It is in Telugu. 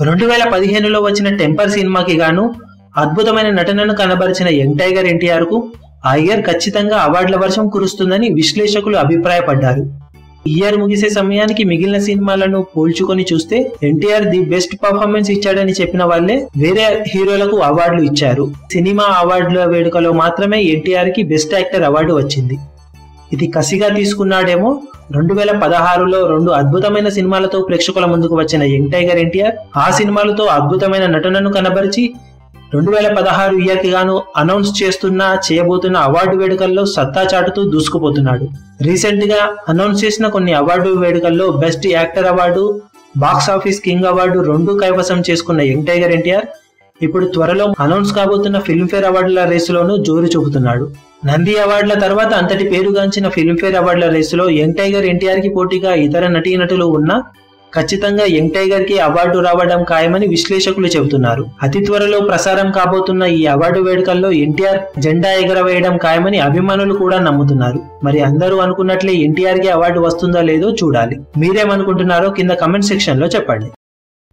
రెండు వేల పదిహేనులో వచ్చిన టెంపర్ సినిమాకి గాను అద్భుతమైన నటనను కనబరిచిన యంగ్ టైగర్ ఎన్టీఆర్కు ఆ ఇయర్ ఖచ్చితంగా అవార్డుల వర్షం కురుస్తుందని విశ్లేషకులు అభిప్రాయపడ్డారు. ఇయర్ ముగిసే సమయానికి మిగిలిన సినిమాలను పోల్చుకొని చూస్తే ఎన్టీఆర్ ది బెస్ట్ పర్ఫార్మెన్స్ ఇచ్చాడని చెప్పిన వాళ్ళే వేరే హీరోలకు అవార్డులు ఇచ్చారు. సినిమా అవార్డుల వేడుకలో మాత్రమే ఎన్టీఆర్కి బెస్ట్ యాక్టర్ అవార్డు వచ్చింది. ఇది కసిగా తీసుకున్నాడేమో రెండు వేల పదహారులో రెండు అద్భుతమైన సినిమాలతో ప్రేక్షకుల ముందుకు వచ్చిన యంగ్ టైగర్ ఎన్టీఆర్. ఆ సినిమాలతో అద్భుతమైన నటనను కనబరిచి రెండు వేల పదహారు ఇయర్కి గాను అనౌన్స్ చేస్తున్న చేయబోతున్న అవార్డు వేడుకల్లో సత్తా చాటుతూ దూసుకుపోతున్నాడు. రీసెంట్గా అనౌన్స్ చేసిన కొన్ని అవార్డు వేడుకల్లో best actor award box office king award రెండు కైవసం చేసుకున్న యంగ్ టైగర్ ఎన్టీఆర్ ఇప్పుడు త్వరలో అనౌన్స్ కాబోతున్న ఫిల్మ్ఫేర్ అవార్డుల రేసులోనూ జోరు చూపుతున్నాడు. నంది అవార్డుల తర్వాత అంతటి పేరుగాంచిన ఫిల్మ్ఫేర్ అవార్డుల రేసులో యంగ్ టైగర్ ఎన్టీఆర్కి పోటీగా ఇతర నటీనటులు ఉన్నా ఖచ్చితంగా యంగ్ టైగర్కి అవార్డు రావడం ఖాయమని విశ్లేషకులు చెబుతున్నారు. అతి త్వరలో ప్రసారం కాబోతున్న ఈ అవార్డు వేడుకల్లో ఎన్టీఆర్ జెండా ఎగరవేయడం ఖాయమని అభిమానులు కూడా నమ్ముతున్నారు. మరి అందరూ అనుకున్నట్లే ఎన్టీఆర్కి అవార్డు వస్తుందో లేదో చూడాలి. మీరేమనుకుంటున్నారో కింద కమెంట్ సెక్షన్లో చెప్పండి.